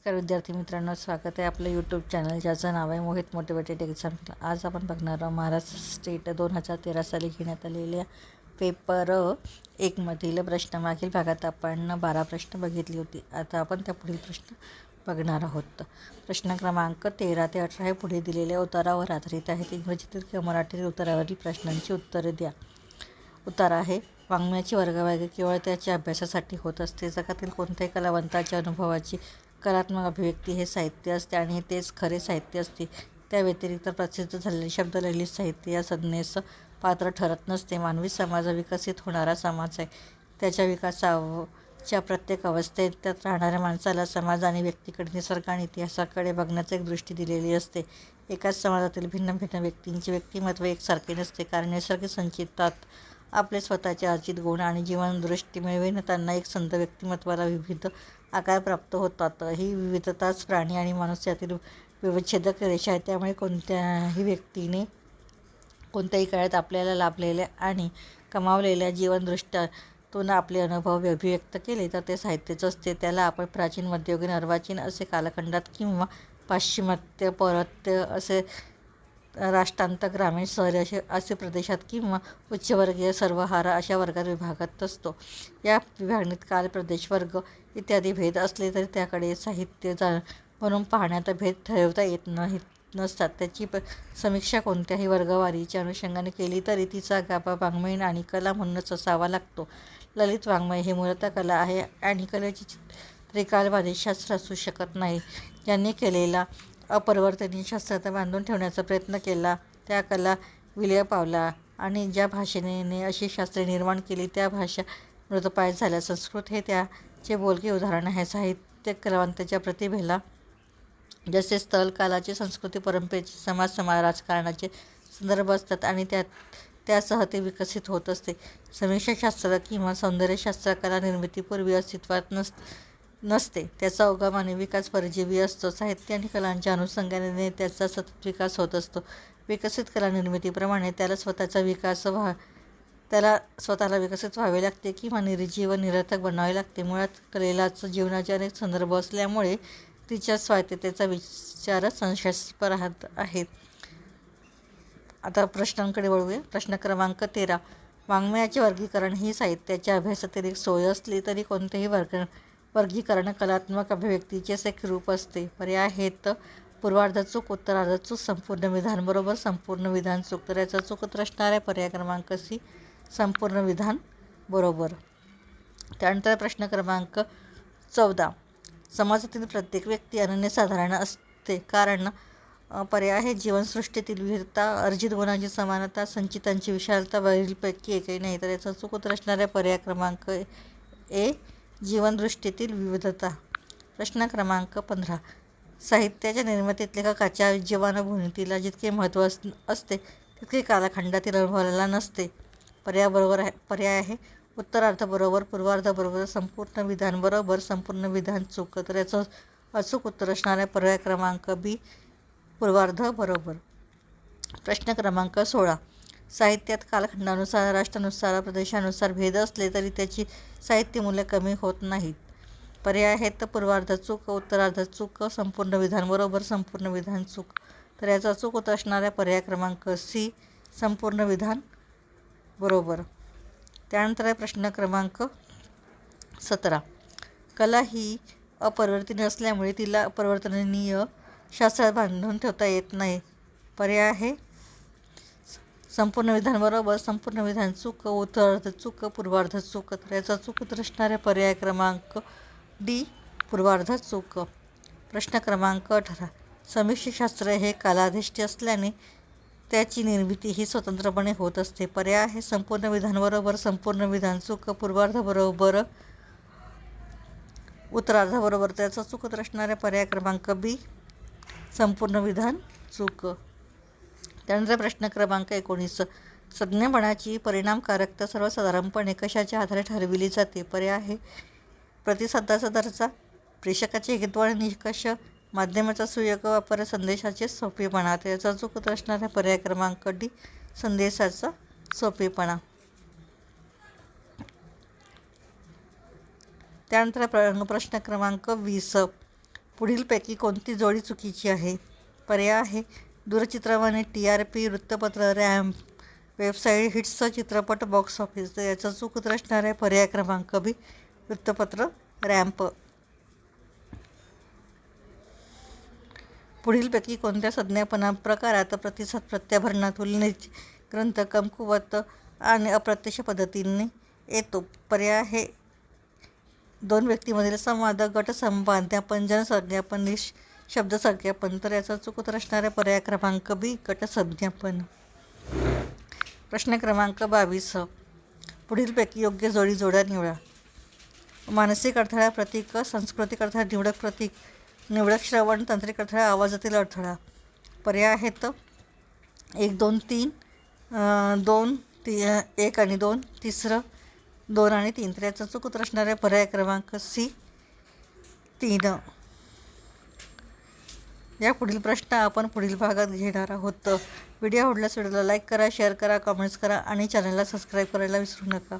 नमस्कार विद्यार्थी मित्रांनो स्वागत आहे आपलं यूट्यूब चॅनल ज्याचं नाव आहे मोहित मोटिवेटेड एक्झाम आज आपण बघणार आहोत महाराष्ट्र स्टेट दोन हजार तेरा साली घेण्यात आलेल्या पेपर एकमधील प्रश्न मागील भागात आपण बारा प्रश्न बघितली होती. आता आपण त्या पुढील प्रश्न बघणार आहोत. प्रश्न क्रमांक तेरा ते अठरा हे पुढे दिलेल्या उतारावर आधारित आहेत इंग्रजीतील किंवा मराठीतील उत्तरावरील प्रश्नांची उत्तरे द्या. उतार आहे वाङ्मयाची वर्गवागी केवळ त्याच्या अभ्यासासाठी होत असते. जगातील कोणत्याही कलावंताच्या अनुभवाची कलात्मक अभिव्यक्ती हे साहित्य असते आणि तेच खरे साहित्य असते. त्या व्यतिरिक्त प्रसिद्ध झालेले शब्दललित साहित्य या संज्ञेस पात्र ठरत नसते. मानवी समाज विकसित होणारा समाज आहे. त्याच्या विकासाच्या प्रत्येक अवस्थेत त्यात राहणाऱ्या माणसाला समाज आणि व्यक्तीकडे निसर्ग आणि इतिहासाकडे बघण्याची एक दृष्टी दिलेली असते. एकाच समाजातील भिन्न भिन्न व्यक्तींचे व्यक्तिमत्व एकसारखे नसते. कारण नैसर्गिक संचितात आपले स्वतःचे अर्जित गुण आणि जीवनदृष्टी मिळविन त्यांना एक संत व्यक्तिमत्वाला विविध आकार प्राप्त होतात. ही विविधताच प्राणी आणि माणूस यातील रेषा आहे त्यामुळे कोणत्याही व्यक्तीने कोणत्याही काळात आपल्याला लाभलेल्या आणि कमावलेल्या जीवनदृष्ट्यातून आपले अनुभव अभिव्यक्त केले तर ते साहित्यच असते. त्याला आपण प्राचीन मध्ययुगीन अर्वाचीन असे कालखंडात किंवा पाश्चिमात्य परत्य असे राष्ट्रांत ग्रामीण शहरी असे असे प्रदेशात किंवा उच्चवर्गीय सर्वहारा अशा वर्गात विभागात असतो. या विभागणीत काल प्रदेश वर्ग इत्यादी भेद असले तरी त्याकडे साहित्य जा म्हणून पाहण्यात भेद ठरवता येत नाहीत नसतात. त्याची प समीक्षा कोणत्याही वर्गवारीच्या अनुषंगाने केली तरी तिचा गाभा वाङ्मय आणि कला म्हणूनच असावा लागतो. ललित वाङ्मय हे मूलतः कला आहे आणि कलेची त्रिकालबाधित शास्त्र असू शकत नाही. ज्यांनी केलेला अपरिवर्तनीय शास्त्रता बांधून ठेवण्याचा प्रयत्न केला. त्या कला विलय पावला आणि ज्या भाषेने अशी शास्त्रे निर्माण केली त्या भाषा मृतपाय झाल्या. संस्कृत हे त्याचे बोलके उदाहरण आहे. साहित्य कलावंताच्या प्रतिभेला जसे स्थल कालाचे संस्कृती परंपरेचे समाज समाज राजकारणाचे संदर्भ असतात आणि त्यात त्यासह ते विकसित होत असते. समीक्षाशास्त्र किंवा सौंदर्यशास्त्र कला निर्मितीपूर्वी अस्तित्वात नस नसते. त्याचा उगम आणि विकास परजीवी असतो साहित्य आणि कलांच्या अनुषंगाने त्याचा सतत विकास होत असतो. विकसित कला निर्मितीप्रमाणे त्याला स्वतःचा विकास व्हा त्याला स्वतःला विकसित व्हावे लागते किंवा निर्जीव निरर्थक बनावे लागते. मुळात कलेलाच जीवनाचे अनेक संदर्भ असल्यामुळे तिच्या स्वायत्ततेचा विचार संशयास्पद राहत आहे आता प्रश्नांकडे वळूया. प्रश्न क्रमांक तेरा. वाङ्मयाचे वर्गीकरण ही साहित्याच्या अभ्यासातील एक सोय असली तरी कोणतेही वर्ग वर्गीकरण कलात्मक अभिव्यक्तीचे एक रूप असते. पर्याय आहेत पूर्वार्ध चूक उत्तरार्ध चूक संपूर्ण विधान बरोबर संपूर्ण विधान चूक. तर याचा चुकत असणाऱ्या पर्याय क्रमांक सी संपूर्ण विधान बरोबर. त्यानंतर प्रश्न क्रमांक चौदा. समाजातील प्रत्येक व्यक्ती अनन्यसाधारण असते. कारण पर्याय आहे जीवनसृष्टीतील विविधता अर्जित गुणांची समानता संचितांची विशालता वरीलपैकी एकही नाही. तर याचा चूक असणाऱ्या पर्याय क्रमांक ए जीवनदृष्टीतील विविधता. प्रश्न क्रमांक पंधरा. साहित्याच्या निर्मितीत लेखकाच्या जीवनभूमितीला जितके महत्त्व अस असते तितके कालखंडातील अनुभवाला नसते. पर्याबरोबर आहे पर्याय आहे. उत्तरार्थबरोबर पूर्वार्धबरोबर संपूर्ण विधानबरोबर संपूर्ण विधान चूक तर याचं अचूक उत्तर असणाऱ्या पर्याय क्रमांक बी पूर्वार्ध बरोबर. प्रश्न क्रमांक सोळा. साहित्यात कालखंडानुसार राष्ट्रानुसार प्रदेशानुसार भेद असले तरी त्याची साहित्य मूल्य कमी होत नाहीत. पर्याय आहेत पूर्वार्ध चूक उत्तरार्ध चूक संपूर्ण विधान बरोबर संपूर्ण विधान चूक. तर याचा चूक होत असणाऱ्या पर्याय क्रमांक सी संपूर्ण विधान बरोबर. त्यानंतर आहे प्रश्न क्रमांक सतरा. कला ही अपरिवर्तनीय असल्यामुळे तिला अपरिवर्तनीय शास्त्रात बांधून ठेवता येत नाही. पर्याय आहे संपूर्ण विधान बरोबर संपूर्ण विधान चुक उत्तरार्ध चुक पूर्वार्ध चूक तर याचा चुक असणाऱ्या पर्याय क्रमांक डी पूर्वार्ध चूक. प्रश्न क्रमांक अठरा. समीक्षशास्त्र हे कालाधिष्ठी असल्याने त्याची निर्मिती ही स्वतंत्रपणे होत असते. पर्याय हे संपूर्ण विधानबरोबर संपूर्ण विधान चुक पूर्वार्धाबरोबर उत्तरार्धाबरोबर त्याचा चुकत असणाऱ्या पर्याय क्रमांक बी संपूर्ण विधान चूक. त्यानंतर प्रश्न क्रमांक एकोणीस. संज्ञापणाची परिणामकारकता सर्वसाधारणपणे कशाच्या आधारे ठरविली जाते? पर्याय आहे. प्रतिसादाचा दर्जा प्रेषकाचे हितवाळ निकष माध्यमाचा सुयोग वापर संदेशाचे सोपेपणा. त्याचा चुकत असणाऱ्या पर्याय क्रमांक डी संदेशाचा सोपेपणा. त्यानंतर प्र प्रश्न क्रमांक वीस. पुढीलपैकी कोणती जोडी चुकीची आहे? पर्याय आहे. दूरचित्रवाणी टी आर पी वृत्तपत्र रॅम्प वेबसाईट हिट्सचं चित्रपट बॉक्स ऑफिस तर याचा चूक उत्तर असणार आहे पर्याय क्रमांक बी वृत्तपत्र रॅम्प. पुढीलपैकी कोणत्या संज्ञापना प्रकारात प्रतिसाद प्रत्याभरणा तुलनेचे ग्रंथ कमकुवत आणि अप्रत्यक्ष पद्धतीने येतो? पर्याय हे दोन व्यक्तीमधील संवाद गटसंपाद्यापन जनसंज्ञापन निश शब्दसंख्यापन तर याचा चूक उत्तर पर्याय क्रमांक बी गटसंज्ञापन. प्रश्न क्रमांक बावीस पुढीलपैकी योग्य जोडी जोड्या निवडा. मानसिक अडथळा प्रतीक सांस्कृतिक अडथळा निवडक प्रतीक निवडक श्रवण तांत्रिक अडथळा आवाजातील अडथळा. पर्याय आहेत एक दोन तीन दोन ती एक आणि दोन तिसरं दोन आणि तीन. तर याचा चुकत उत्तर पर्याय क्रमांक सी तीन. या पुढील प्रश्न आपण पुढील भागात घेणार आहोत. व्हिडिओ आवडल्यास व्हिडिओला लाईक करा शेअर करा कमेंट्स करा आणि चॅनलला सबस्क्राईब करायला विसरू नका.